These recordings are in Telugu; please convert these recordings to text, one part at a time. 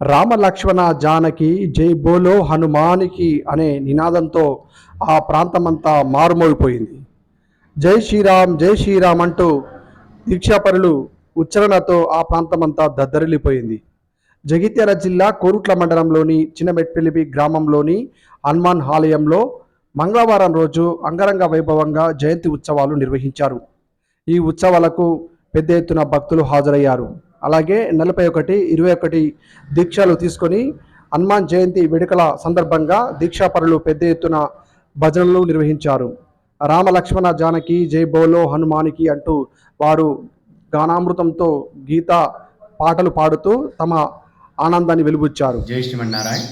రామ లక్ష్మణ జానకి జై బోలో హనుమానికి అనే నినాదంతో ఆ ప్రాంతమంతా మారుమోగిపోయింది. జై శ్రీరామ్ జై శ్రీరామ్ అంటూ దీక్షాపరులు ఉచ్చరణతో ఆ ప్రాంతమంతా దద్దరిల్లిపోయింది. జగిత్యాల జిల్లా కోరుట్ల మండలంలోని చిన్నమెట్పెల్లిపి గ్రామంలోని హనుమాన్ ఆలయంలో మంగళవారం రోజు అంగరంగ వైభవంగా జయంతి ఉత్సవాలు నిర్వహించారు. ఈ ఉత్సవాలకు పెద్ద ఎత్తున భక్తులు హాజరయ్యారు. అలాగే నలభై ఒకటి ఇరవై ఒకటి దీక్షలు తీసుకొని హనుమాన్ జయంతి వేడుకల సందర్భంగా దీక్షాపరులు పెద్ద ఎత్తున భజనలు నిర్వహించారు. రామ లక్ష్మణ జానకి జై బోలో హనుమానికి అంటూ వారు గానామృతంతో గీత పాటలు పాడుతూ తమ ఆనందాన్ని వెలుబుచ్చారు. జై శ్రీమన్నారాయణ.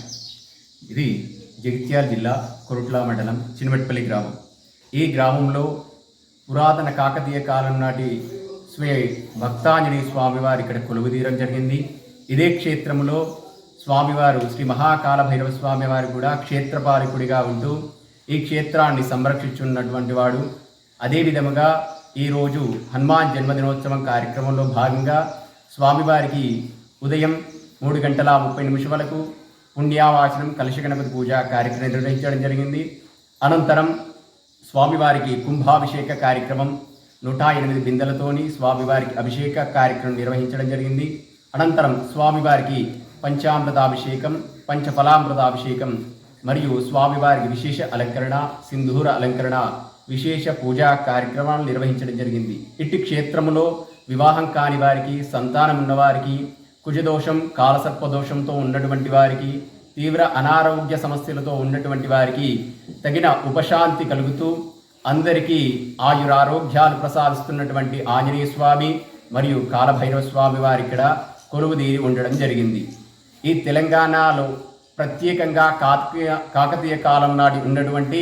ఇది జగిత్యాల జిల్లా కొరుట్ల మండలం చిన్నమెట్పల్లి గ్రామం. ఈ గ్రామంలో పురాతన కాకతీయ కాలం నాటి శ్రీ భక్తాంజనేయ స్వామివారు ఇక్కడ కొలువుదీరం జరిగింది. ఇదే క్షేత్రంలో స్వామివారు శ్రీ మహాకాల భైరవ స్వామివారు కూడా క్షేత్రపాలకుడిగా ఉంటూ ఈ క్షేత్రాన్ని సంరక్షించున్నటువంటి వాడు. అదేవిధముగా ఈరోజు హనుమాన్ జన్మదినోత్సవం కార్యక్రమంలో భాగంగా స్వామివారికి ఉదయం మూడు గంటల ముప్పై నిమిషాలకు పుణ్యావాసనం కలశ గణపతి పూజ కార్యక్రమం నిర్వహించడం జరిగింది. అనంతరం స్వామివారికి కుంభాభిషేక కార్యక్రమం నూట ఎనిమిది బిందెలతోని స్వామివారికి అభిషేక కార్యక్రమం నిర్వహించడం జరిగింది. అనంతరం స్వామివారికి పంచామృతాభిషేకం పంచఫలామృతాభిషేకం మరియు స్వామివారికి విశేష అలంకరణ సింధూర అలంకరణ విశేష పూజా కార్యక్రమాలు నిర్వహించడం జరిగింది. ఇట్టి క్షేత్రములో వివాహం కాని వారికి సంతానం ఉన్నవారికి కుజదోషం కాలసర్పదోషంతో ఉన్నటువంటి వారికి తీవ్ర అనారోగ్య సమస్యలతో ఉన్నటువంటి వారికి తగిన ఉపశాంతి కలుగుతూ అందరికీ ఆయురారోగ్యాలు ప్రసాదిస్తున్నటువంటి ఆంజనేయ స్వామి మరియు కాలభైరవ స్వామి వారి ఇక్కడ కొలువుదీరి ఉండడం జరిగింది. ఈ తెలంగాణలో ప్రత్యేకంగా కాకతీయ కాకతీయ కాలం నాటి ఉన్నటువంటి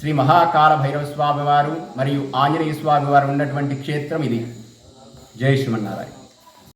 శ్రీ మహాకాల భైరవ స్వామి వారు మరియు ఆంజనేయ స్వామి వారు ఉన్నటువంటి క్షేత్రం ఇది. జై శ్రీమన్నారాయణ.